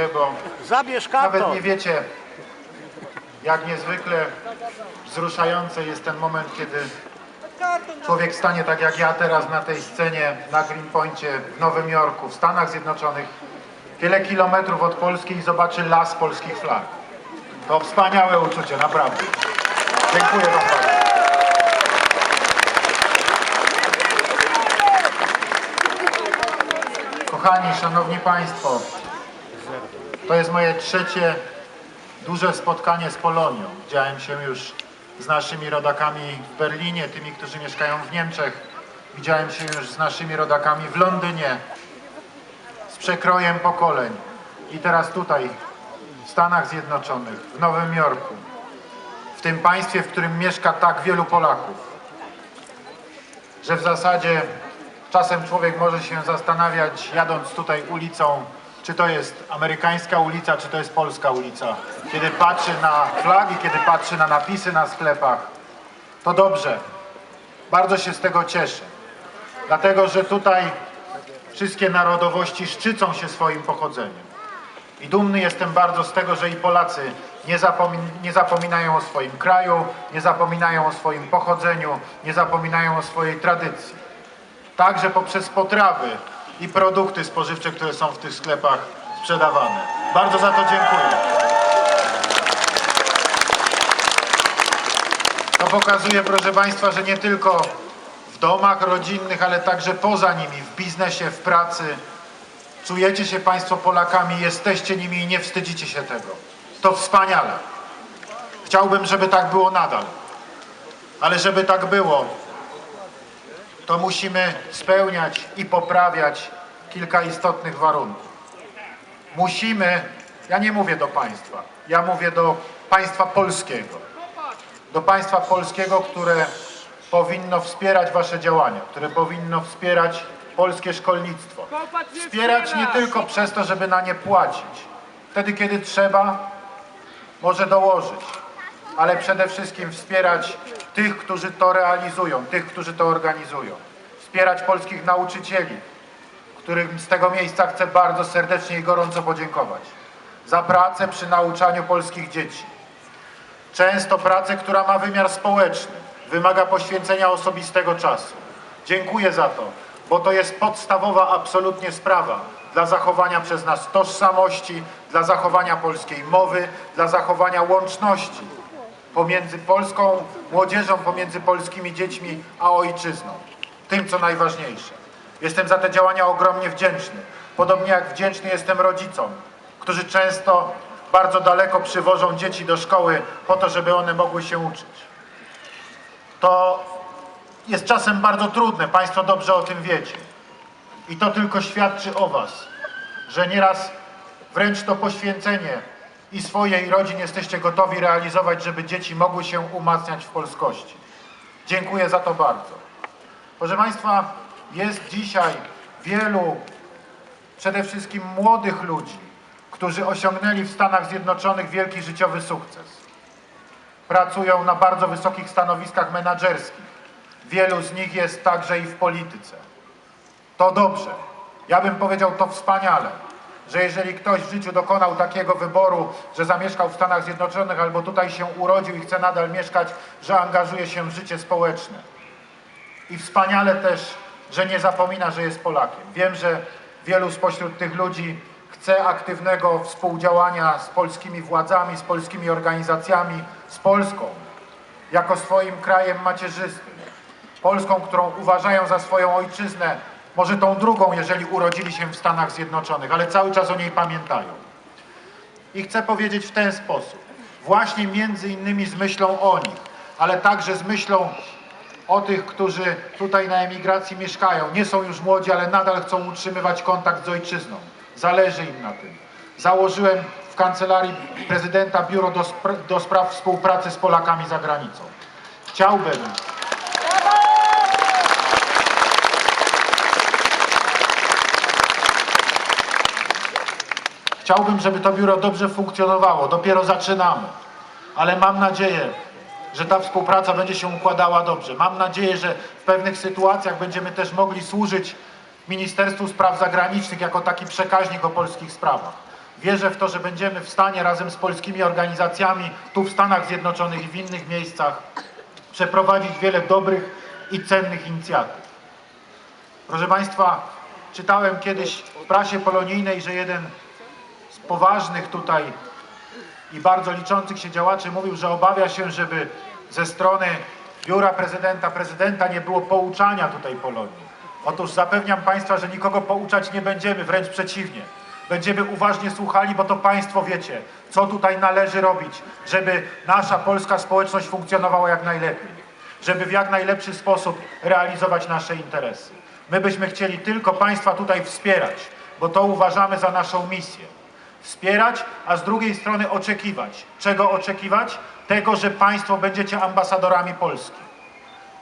Dziękuję, bo nawet nie wiecie, jak niezwykle wzruszający jest ten moment, kiedy człowiek stanie tak jak ja teraz na tej scenie na Greenpointie w Nowym Jorku, w Stanach Zjednoczonych, wiele kilometrów od Polski i zobaczy las polskich flag. To wspaniałe uczucie, naprawdę. Dziękuję Wam bardzo. Kochani, Szanowni Państwo, to jest moje trzecie duże spotkanie z Polonią. Widziałem się już z naszymi rodakami w Berlinie, tymi, którzy mieszkają w Niemczech. Widziałem się już z naszymi rodakami w Londynie, z przekrojem pokoleń. I teraz tutaj, w Stanach Zjednoczonych, w Nowym Jorku, w tym państwie, w którym mieszka tak wielu Polaków, że w zasadzie czasem człowiek może się zastanawiać, jadąc tutaj ulicą, czy to jest amerykańska ulica, czy to jest polska ulica. Kiedy patrzy na flagi, kiedy patrzy na napisy na sklepach, to dobrze. Bardzo się z tego cieszę. Dlatego, że tutaj wszystkie narodowości szczycą się swoim pochodzeniem. I dumny jestem bardzo z tego, że i Polacy nie, zapomin- nie zapominają o swoim kraju, nie zapominają o swoim pochodzeniu, nie zapominają o swojej tradycji. Także poprzez potrawy i produkty spożywcze, które są w tych sklepach sprzedawane. Bardzo za to dziękuję. To pokazuje, proszę Państwa, że nie tylko w domach rodzinnych, ale także poza nimi, w biznesie, w pracy, czujecie się Państwo Polakami, jesteście nimi i nie wstydzicie się tego. To wspaniale. Chciałbym, żeby tak było nadal. Ale żeby tak było, to musimy spełniać i poprawiać kilka istotnych warunków. Musimy, ja nie mówię do państwa, ja mówię do państwa polskiego. Do państwa polskiego, które powinno wspierać wasze działania, które powinno wspierać polskie szkolnictwo. Wspierać nie tylko przez to, żeby na nie płacić. Wtedy, kiedy trzeba, może dołożyć, ale przede wszystkim wspierać tych, którzy to realizują, tych, którzy to organizują. Wspierać polskich nauczycieli, którym z tego miejsca chcę bardzo serdecznie i gorąco podziękować za pracę przy nauczaniu polskich dzieci. Często pracę, która ma wymiar społeczny, wymaga poświęcenia osobistego czasu. Dziękuję za to, bo to jest podstawowa absolutnie sprawa dla zachowania przez nas tożsamości, dla zachowania polskiej mowy, dla zachowania łączności pomiędzy polską młodzieżą, pomiędzy polskimi dziećmi a ojczyzną. Tym, co najważniejsze. Jestem za te działania ogromnie wdzięczny. Podobnie jak wdzięczny jestem rodzicom, którzy często bardzo daleko przywożą dzieci do szkoły po to, żeby one mogły się uczyć. To jest czasem bardzo trudne, Państwo dobrze o tym wiecie. I to tylko świadczy o Was, że nieraz wręcz to poświęcenie i swojej rodzin jesteście gotowi realizować, żeby dzieci mogły się umacniać w polskości. Dziękuję za to bardzo. Proszę Państwa, jest dzisiaj wielu, przede wszystkim młodych ludzi, którzy osiągnęli w Stanach Zjednoczonych wielki życiowy sukces. Pracują na bardzo wysokich stanowiskach menedżerskich. Wielu z nich jest także i w polityce. To dobrze. Ja bym powiedział to wspaniale, że jeżeli ktoś w życiu dokonał takiego wyboru, że zamieszkał w Stanach Zjednoczonych albo tutaj się urodził i chce nadal mieszkać, że angażuje się w życie społeczne. I wspaniale też, że nie zapomina, że jest Polakiem. Wiem, że wielu spośród tych ludzi chce aktywnego współdziałania z polskimi władzami, z polskimi organizacjami, z Polską, jako swoim krajem macierzystym. Polską, którą uważają za swoją ojczyznę, może tą drugą, jeżeli urodzili się w Stanach Zjednoczonych, ale cały czas o niej pamiętają. I chcę powiedzieć w ten sposób, właśnie między innymi z myślą o nich, ale także z myślą o tych, którzy tutaj na emigracji mieszkają. Nie są już młodzi, ale nadal chcą utrzymywać kontakt z ojczyzną. Zależy im na tym. Założyłem w kancelarii prezydenta biuro do, spra- do spraw współpracy z Polakami za granicą. Chciałbym, Chciałbym, żeby to biuro dobrze funkcjonowało. Dopiero zaczynamy. Ale mam nadzieję, że ta współpraca będzie się układała dobrze. Mam nadzieję, że w pewnych sytuacjach będziemy też mogli służyć Ministerstwu Spraw Zagranicznych jako taki przekaźnik o polskich sprawach. Wierzę w to, że będziemy w stanie razem z polskimi organizacjami tu w Stanach Zjednoczonych i w innych miejscach przeprowadzić wiele dobrych i cennych inicjatyw. Proszę Państwa, czytałem kiedyś w prasie polonijnej, że jeden poważnych tutaj i bardzo liczących się działaczy mówił, że obawia się, żeby ze strony biura prezydenta, prezydenta nie było pouczania tutaj Polonii. Otóż zapewniam Państwa, że nikogo pouczać nie będziemy, wręcz przeciwnie. Będziemy uważnie słuchali, bo to Państwo wiecie, co tutaj należy robić, żeby nasza polska społeczność funkcjonowała jak najlepiej, żeby w jak najlepszy sposób realizować nasze interesy. My byśmy chcieli tylko Państwa tutaj wspierać, bo to uważamy za naszą misję wspierać, a z drugiej strony oczekiwać. Czego oczekiwać? Tego, że Państwo będziecie ambasadorami Polski.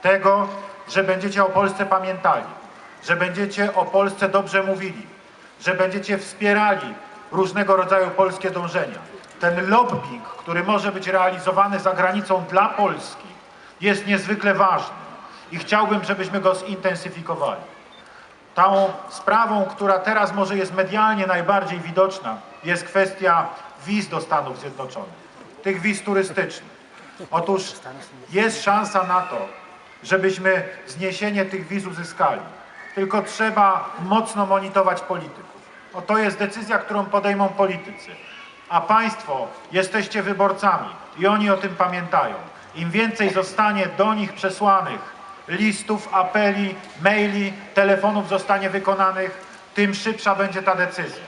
Tego, że będziecie o Polsce pamiętali, że będziecie o Polsce dobrze mówili, że będziecie wspierali różnego rodzaju polskie dążenia. Ten lobbying, który może być realizowany za granicą dla Polski, jest niezwykle ważny i chciałbym, żebyśmy go zintensyfikowali. Tą sprawą, która teraz może jest medialnie najbardziej widoczna, jest kwestia wiz do Stanów Zjednoczonych, tych wiz turystycznych. Otóż jest szansa na to, żebyśmy zniesienie tych wiz uzyskali. Tylko trzeba mocno monitorować polityków. O to jest decyzja, którą podejmą politycy. A Państwo jesteście wyborcami i oni o tym pamiętają. Im więcej zostanie do nich przesłanych listów, apeli, maili, telefonów zostanie wykonanych, tym szybsza będzie ta decyzja.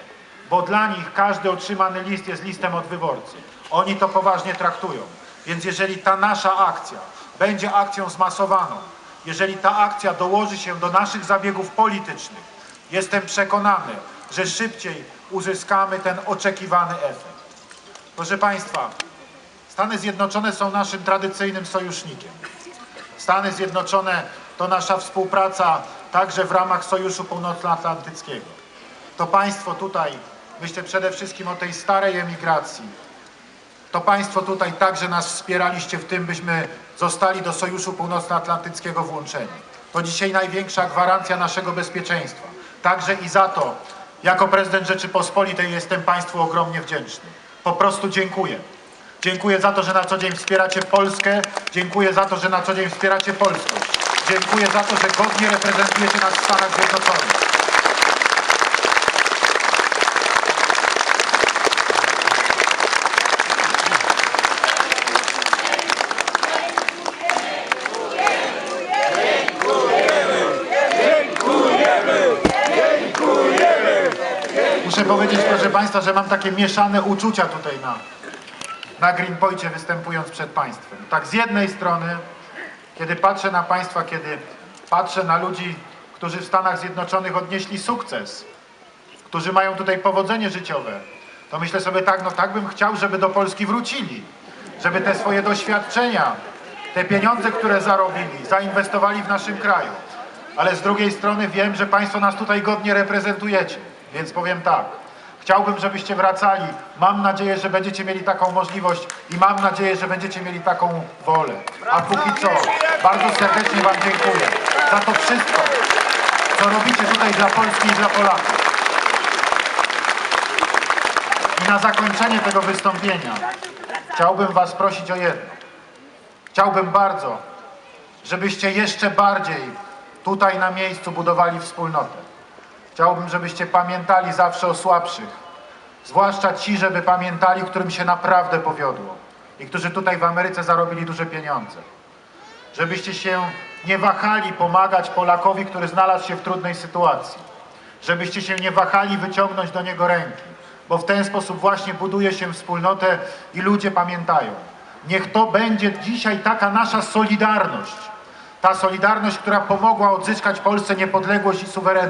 Bo dla nich każdy otrzymany list jest listem od wyborcy. Oni to poważnie traktują. Więc jeżeli ta nasza akcja będzie akcją zmasowaną, jeżeli ta akcja dołoży się do naszych zabiegów politycznych, jestem przekonany, że szybciej uzyskamy ten oczekiwany efekt. Proszę Państwa, Stany Zjednoczone są naszym tradycyjnym sojusznikiem. Stany Zjednoczone to nasza współpraca także w ramach Sojuszu Północnoatlantyckiego. To państwo tutaj, myślę przede wszystkim o tej starej emigracji, to państwo tutaj także nas wspieraliście w tym, byśmy zostali do Sojuszu Północnoatlantyckiego włączeni. To dzisiaj największa gwarancja naszego bezpieczeństwa. Także i za to, jako prezydent Rzeczypospolitej jestem Państwu ogromnie wdzięczny. Po prostu dziękuję. Dziękuję za to, że na co dzień wspieracie Polskę. Dziękuję za to, że na co dzień wspieracie polskość. Dziękuję za to, że godnie reprezentujecie nas w Stanach Zjednoczonych. Muszę powiedzieć, proszę Państwa, że mam takie mieszane uczucia tutaj na, na Greenpointie występując przed Państwem. Tak z jednej strony, kiedy patrzę na Państwa, kiedy patrzę na ludzi, którzy w Stanach Zjednoczonych odnieśli sukces, którzy mają tutaj powodzenie życiowe, to myślę sobie tak, no tak bym chciał, żeby do Polski wrócili, żeby te swoje doświadczenia, te pieniądze, które zarobili, zainwestowali w naszym kraju. Ale z drugiej strony wiem, że Państwo nas tutaj godnie reprezentujecie, więc powiem tak. Chciałbym, żebyście wracali. Mam nadzieję, że będziecie mieli taką możliwość i mam nadzieję, że będziecie mieli taką wolę. A póki co, bardzo serdecznie Wam dziękuję za to wszystko, co robicie tutaj dla Polski i dla Polaków. I na zakończenie tego wystąpienia chciałbym Was prosić o jedno. Chciałbym bardzo, żebyście jeszcze bardziej tutaj na miejscu budowali wspólnotę. Chciałbym, żebyście pamiętali zawsze o słabszych, zwłaszcza ci, żeby pamiętali, którym się naprawdę powiodło i którzy tutaj w Ameryce zarobili duże pieniądze. Żebyście się nie wahali pomagać Polakowi, który znalazł się w trudnej sytuacji. Żebyście się nie wahali wyciągnąć do niego ręki, bo w ten sposób właśnie buduje się wspólnotę i ludzie pamiętają. Niech to będzie dzisiaj taka nasza solidarność. Ta solidarność, która pomogła odzyskać Polsce niepodległość i suwerenność.